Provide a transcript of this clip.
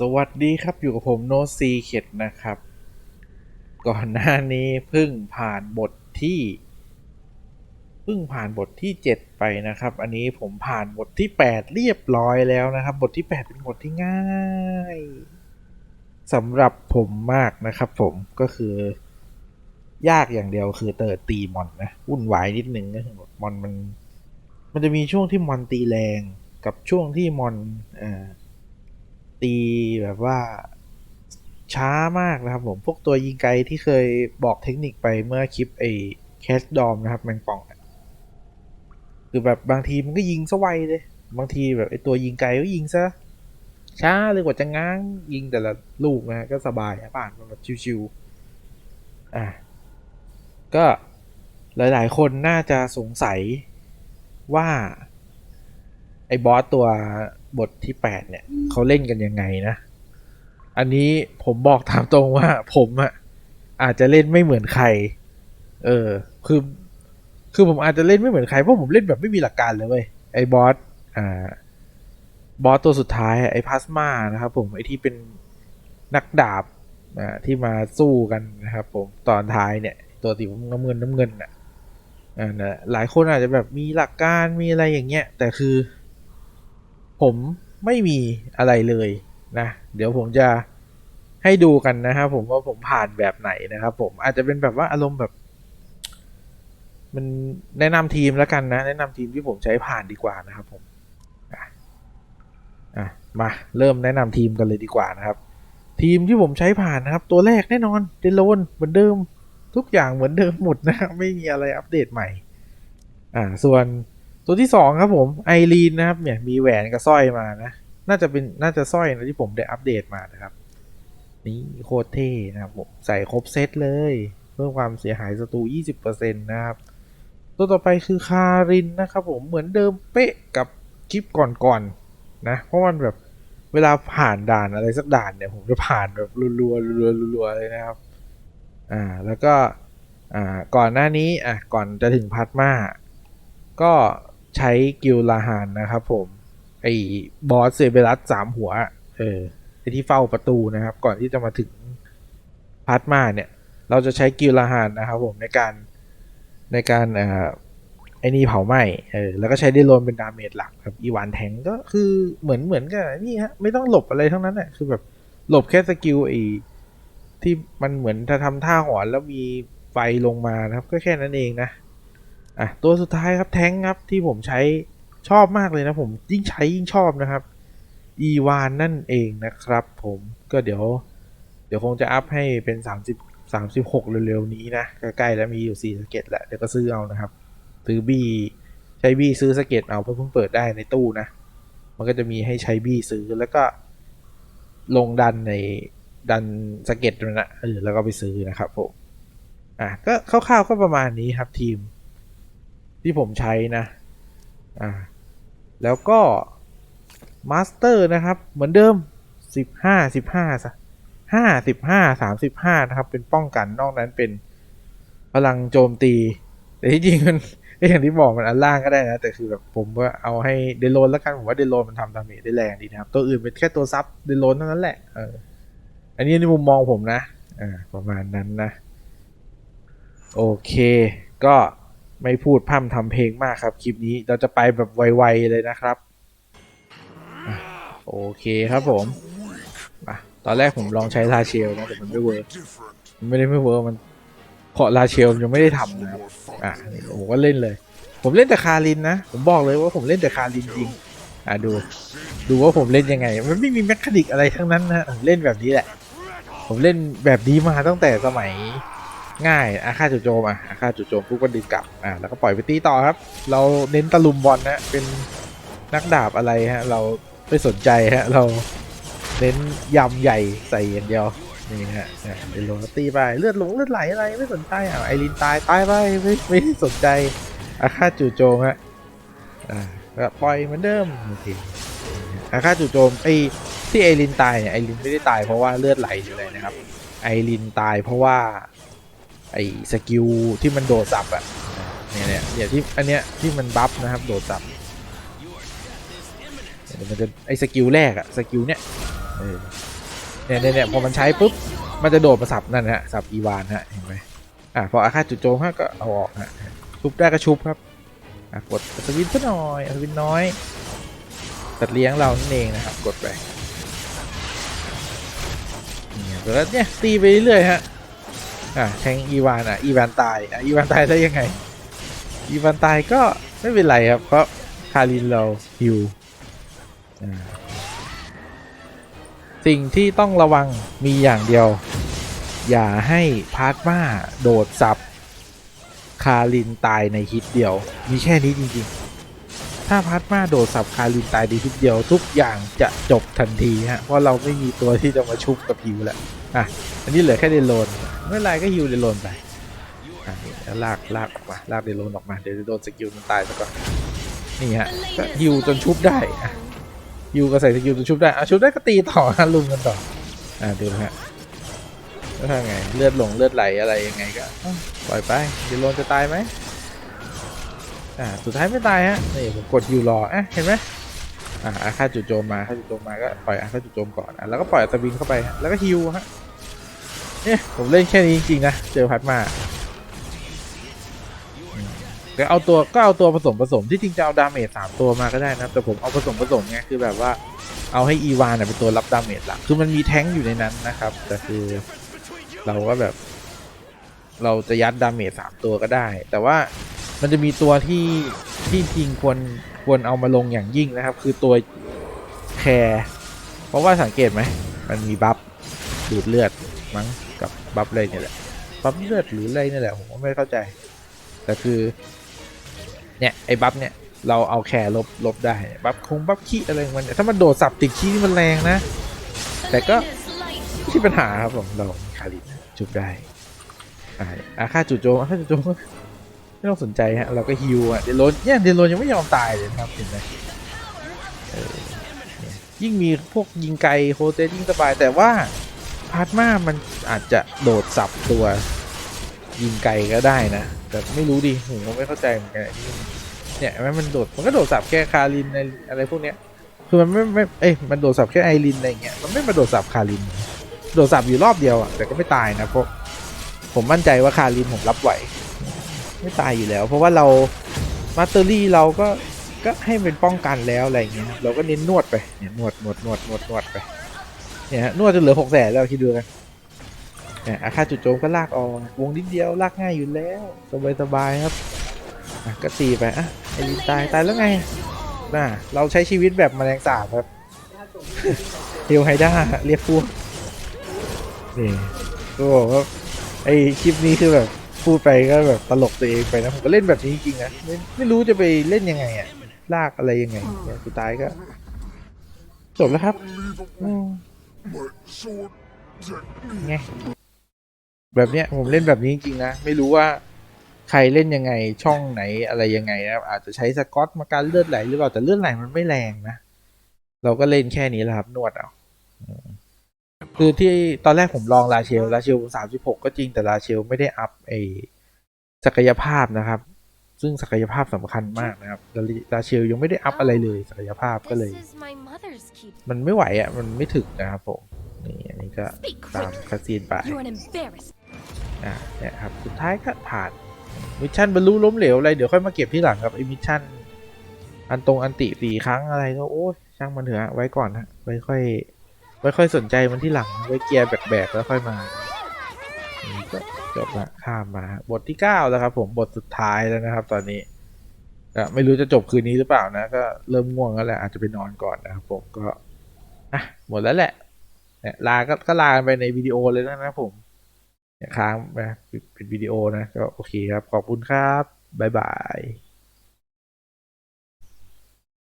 สวัสดีครับอยู่กับผมโนซีเข็ดนะครับ ก่อนหน้านี้เพิ่งผ่านบทที่เพิ่งผ่านบทที่ 7 ไปนะครับ อันนี้ผมผ่านบทที่ 8 เรียบร้อยแล้วนะครับ บทที่ 8 เป็นบทที่ง่ายสำหรับผมมากนะครับ ผมก็คือยากอย่างเดียวคือเติร์ตีมอนนะวุ่นวายนิดนึงก็คือแบบมอนมัน มันจะมีช่วงที่มอนตีแรงกับช่วงที่มอนอ่อ ตีแบบว่าช้ามากนะครับผมพวกตัวยิงไกลที่เคยบอกเทคนิคไปเมื่อคลิปไอ้แคสดอมนะครับแมงป่องคือแบบบางทีมันก็ยิงซะไวเลย บางทีแบบไอ้ตัวยิงไกลก็ยิงซะช้าเลยกว่าจะง้างยิงแต่ละลูกนะก็สบายอะผ่านมันแบบชิวๆอะก็หลายๆ คนน่าจะสงสัยว่า ไอ้บอสตัว บทที่แปดเนี่ยเขาเล่นกันยังไงนะ อันนี้ผมบอกตามตรงว่า ผมอะอาจจะเล่นไม่เหมือนใคร เออ คือ คือผมอาจจะเล่นไม่เหมือนใครเพราะผมเล่นแบบไม่มีหลักการเลยเว้ยไอ้บอสอ่าบอสตัวสุดท้ายไอ้พลาสมานะครับผมไอ้ที่เป็นนักดาบอ่าที่มาสู้กันนะครับ ผมตอนท้ายเนี่ย ตัวสีน้ำเงินน้ำเงินอะอ่านะหลายคนอาจจะแบบมีหลักการมีอะไรอย่างเงี้ย แต่คือ ผมไม่มีอะไรเลยนะเดี๋ยวผมจะให้ดูกันนะครับผมว่าผมผ่านแบบไหนนะครับผมอาจจะเป็นแบบว่าอารมณ์แบบ มันแนะนำทีมแล้วกันนะ แนะนำทีมที่ผมใช้ผ่านดีกว่านะครับผมอะมาเริ่มแนะนำทีมกันเลยดีกว่านะครับ ทีมที่ผมใช้ผ่านนะครับ ตัวแรกแน่นอนเดโลนเหมือนเดิม ทุกอย่างเหมือนเดิมหมดนะครับไม่มีอะไรอัปเดตใหม่ อ่า ส่วน ตัวที่สองครับผมไอรีนนะครับเนี่ยมีแหวนกับสร้อยมานะ น่าจะเป็นน่าจะสร้อยนะที่ผมได้อัปเดตมานะครับ นี่โคตรเท่นะครับผมใส่ครบเซตเลย เพิ่มความเสียหายศัตรู 20%นะครับ ตัวต่อไปคือคารินนะครับผมเหมือนเดิมเป๊ะกับคลิปก่อนๆนะเพราะมันแบบเวลาผ่านด่านอะไรสักด่านเนี่ยผมจะผ่านแบบรัวๆรัวๆรัวๆเลยนะครับอ่าแล้วก็อ่าก่อนหน้านี้อะก่อนจะถึงพัทมาก็ ใช้กิลลาฮานนะครับผม ไอ้บอสเซเบรัสสามหัว เออไอ้ที่เฝ้าประตูนะครับ ก่อนที่จะมาถึงพาร์ทมาเนี่ย เราจะใช้กิลลาฮานนะครับผมในการในการเอ่อไอ้นี่เผาไหม้เออแล้วก็ใช้เดโลนเป็นดาเมจหลักครับอีวานแทงก็คือเหมือนเหมือนกันนี่ฮะไม่ต้องหลบอะไรทั้งนั้นแหละคือแบบหลบแค่สกิลไอ้ที่มันเหมือนถ้าทำท่าหอนแล้วมีไฟลงมานะครับ ก็แค่นั้นเองนะ อะตัวสุดท้ายครับแท้งครับที่ผมใช้ชอบมากเลยนะผมยิ่งใช้ยิ่งชอบนะครับอีวานนั่นเองนะครับผมก็เดี๋ยว เดี๋ยวคงจะอัพให้เป็น 30 36 เร็วๆนี้นะใกล้ๆแล้วมีอยู่4สเก็ตแหละเดี๋ยวก็ซื้อเอานะครับซื้อบี้ใช้บี้ซื้อสเก็ตเอาเพิ่งเปิดได้ในตู้นะ มันก็จะมีให้ใช้บี้ซื้อแล้วก็ลงดันในดันสเก็ตมันนะเออแล้วก็ไปซื้อนะครับผมอะก็คร่าวๆก็ประมาณนี้ครับทีม ที่ผมใช้นะอ่าแล้วก็มาสเตอร์นะครับ เหมือนเดิม 15 15 5 15 35 นะครับ เป็นป้องกันนอกนั้นเป็นพลังโจมตี แต่ที่จริงมันอย่างที่บอกมันอันล่างก็ได้นะ แต่คือแบบผมว่าเอาให้เดโลนแล้วกันผมว่าเดโลนมันทำดาเมจได้แรงดีนะครับ ตัวอื่นเป็นแค่ตัวซับเดโลนเท่านั้นแหละเอออันนี้ในมุมมองผมนะอ่าประมาณนั้นนะ โอเค ก็ ไม่พูดพร่ำทำเพลงมากครับ คลิปนี้เราจะไปแบบไวๆเลยนะครับโอเคครับผมตอนแรกผมลองใช้ลาเชลนะแต่มันไม่เวิร์กมันไม่ได้ไม่เวิร์กมันเพราะลาเชลยังไม่ได้ทำนะอะผมก็เล่นเลย ผมเล่นแต่คารินนะ ผมบอกเลยว่าผมเล่นแต่คารินจริงอะดู ดูว่าผมเล่นยังไง มันไม่มีแมคคานิกอะไรทั้งนั้นนะเล่นแบบนี้แหละ ผมเล่นแบบนี้มาตั้งแต่สมัย ง่ายอาฆาตจู่โจมอะอาฆาตจู่โจมปุ๊บก็ดึงกลับอะแล้วก็ปล่อยไปตีต่อครับ เราเน้นตะลุมบอลนะเป็นนักดาบอะไรฮะ เราไม่สนใจฮะ เราเน้นยำใหญ่ใส่อย่างเดียวนี่ฮะอะเดนโลตีไปเลือดหลงเลือดไหลอะไรไม่สนใจอะไอรินตายตายไปไม่ไม่สนใจอาฆาตจู่โจมฮะอ่าปล่อยเหมือนเดิมโอเคอาฆาตจู่โจมไอที่ไอรินตายเนี่ยไอรินไม่ได้ตายเพราะว่าเลือดไหลหรืออะไรนะครับ ไอรินตายเพราะว่า ไอ้สกิลที่มันโดดสับอะเนี่ยเนี่ยเนี่ยที่อันเนี้ยที่มันบัฟนะครับ โดดสับเดี๋ยวมันจะไอ้สกิลแรกอะสกิลเนี้ยเนี่ยเนี่ยเนี่ยพอมันใช้ปุ๊บมันจะโดดมาสับนั่นฮะสับอีวานฮะเห็นไหมอะพออาฆาตจุดโจมฮะก็เอาออกฮะชุบได้ก็ชุบครับอะกดอัศวินซะหน่อยอัศวินน้อยตัดเลี้ยงเรานั่นเองนะครับ กดไปเนี่ยแล้วเนี่ยตีไปเรื่อยฮะ อะแทงอีวานอะอีวานตายอะอีวานตายได้ยังไง อีวานตายก็ไม่เป็นไรครับ เพราะคารินเราฮิวสิ่งที่ต้องระวังมีอย่างเดียว อย่าให้พาร์ทมาโดดสับ คารินตายในฮิตเดียว มีแค่นี้จริงๆ ถ้าพาร์ทมาโดดสับคารินตายในฮิตเดียว ทุกอย่างจะจบทันทีฮะเพราะเราไม่มีตัวที่จะมาชุบกับฮิวแล้วอะอันนี้เหลือแค่เดนโลน ไม่เป็นไรก็ฮิวเดโลนไปอะนี่แล้วลากลากออกมาลากเดโลนออกมาเดี๋ยวจะโดนสกิลมันตายซะก่อนนี่ฮะก็ฮิวจนชุบได้ฮิวก็ใส่สกิลจนชุบได้อะชุบได้ก็ตีต่อฮะลุมกันต่ออะดูนะฮะแล้วถ้าไงเลือดหลงเลือดไหลอะไรยังไงก็ปล่อยไปเดโลนจะตายไหมอ่าสุดท้ายไม่ตายฮะนี่ผมกดฮิวรออะเห็นไหมอ่าอาฆาจู่โจมมาอาฆาจู่โจมมาก็ปล่อยอาฆาจู่โจมก่อนอะแล้วก็ปล่อยอัศวินเข้าไปแล้วก็ฮิวฮะ เนี่ยผมเล่นแค่นี้จริงๆนะเจอพัดมาอืมแต่เอาตัวก็เอาตัวผสมผสมที่จริงจะเอาดาเมจสามตัวมาก็ได้นะแต่ผมเอาผสมผสมไงคือแบบว่าเอาให้อีวานเนยเป็นตัวรับดาเมจหลักคือมันมีแท้งอยู่ในนั้นนะครับแต่คือเราก็แบบ เราจะยัดดาเมจสามตัวก็ได้ แต่ว่ามันจะมีตัวที่ที่จริงควรควรเอามาลงอย่างยิ่งนะครับ คือตัวแคร์เพราะว่าสังเกตไหมมันมีบัฟดูดเลือด มั้งกับบัฟเลยเนี่ยแหละบัฟเลือดหรืออะไรเนี่ยแหละผมก็ไม่เข้าใจ แต่คือ เนี่ยไอ้บัฟเนี่ยเราเอาแคร์ลบลบได้บัฟคงบัฟขี้อะไรของมันเนี่ยถ้ามันโดดสับติดขี้นี่มันแรงนะ แต่ก็ไม่ใช่ปัญหาครับผมเราคารินจุบได้อ่าอาค่าตจู่โจมอาค่าตจู่โจมไม่ต้องสนใจฮะเราก็ฮิวอะเดลโลนเนี่ยเดลโลนยังไม่ยอมตายเลยนะครับเห็นไหมยิ่งมีพวกยิงไกลโฮเซตยิ่งสบายแต่ว่า พาร์ทมามันอาจจะโดดสับตัวยิงไกลก็ได้นะ แต่ไม่รู้ดิผมก็ไม่เข้าใจเหมือนกันเนี่ยแม้มันโดดมันก็โดดสับแค่คารินในอะไรพวกเนี้ยคือมันไม่ไม่เอ้ยมันโดดสับแค่ไอรินอะไรเงี้ยมันไม่มาโดดสับคาริน โดดสับอยู่รอบเดียวอะแต่ก็ไม่ตายนะเพราะผมมั่นใจว่าคารินผมรับไหว ไม่ตายอยู่แล้ว เพราะว่าเรามาสเตอรี่เราก็ก็ให้เป็นป้องกันแล้วอะไรเงี้ยเราก็เน้นนวดไปเนี่ยนวดนวดนวดนวดนวดไป เนี่ยฮะนวดจนเหลือหกแสนแล้วคิดดูกันเนี่ยอาคาตจุดโจมก็ลากออกวงนิดเดียวลากง่ายอยู่แล้วสบายสบายๆครับก็ตีไปอะไอรินตายตายแล้วไงน่ะเราใช้ชีวิตแบบแมลงสาบครับเฮลไฮด้าเรียกพวกนี่ก็บอกว่าไอคลิปนี้คือแบบพูดไปก็แบบตลกตัวเองไปนะผมก็เล่นแบบนี้จริงๆนะไม่ไม่รู้จะไปเล่นยังไงอะลากอะไรยังไงสุดท้ายก็จบแล้วครับ ไงแบบเนี้ยผมเล่นแบบนี้จริงๆนะ ไม่รู้ว่าใครเล่นยังไงช่องไหนอะไรยังไงนะครับอาจจะใช้สกอตมาการเลือดไหลหรือเปล่าแต่เลือดไหลมันไม่แรงนะ เราก็เล่นแค่นี้แหละครับนวดเอาอืมคือที่ตอนแรกผมลองลาเชลลาเชลสามสิบหกก็จริงแต่ลาเชลไม่ได้อัพไอศักยภาพนะครับ ซึ่งศักยภาพสำคัญมากนะครับลาลาเชลยังไม่ได้อัพอะไรเลยศักยภาพก็เลย มันไม่ไหวอะ มันไม่ถึงนะครับผมนี่อันนี้ก็ตามคาซีนไป You're an embarrassment. อ่าเนี่ยครับสุดท้ายก็ผ่านมิชชั่นบรรลุล้มเหลวอะไรเดี๋ยวค่อยมาเก็บที่หลังครับไอ้มิชชั่นอันตรงอันติสี่ครั้งอะไรก็โอ้ยช่างมันเถอะฮะไว้ก่อนฮะไว้ค่อยไว้ค่อยสนใจมันที่หลังไว้เกียร์แบกๆแล้วค่อยมานี่ก็ จบละข้ามมาบทที่เก้าแล้วครับ ผมบทสุดท้ายแล้วนะครับ ตอนนี้ก็ไม่รู้จะจบคืนนี้หรือเปล่านะ ก็เริ่มง่วงแล้วแหละอาจจะไปนอนก่อนนะครับผมก็อะหมดแล้วแหละเนี่ยลาก็ก็ลาไปในวิดีโอเลยนะครับผมเนี่ยค้างไปเป็นวิดีโอนะก็โอเคครับ ขอบคุณครับบ๊ายบาย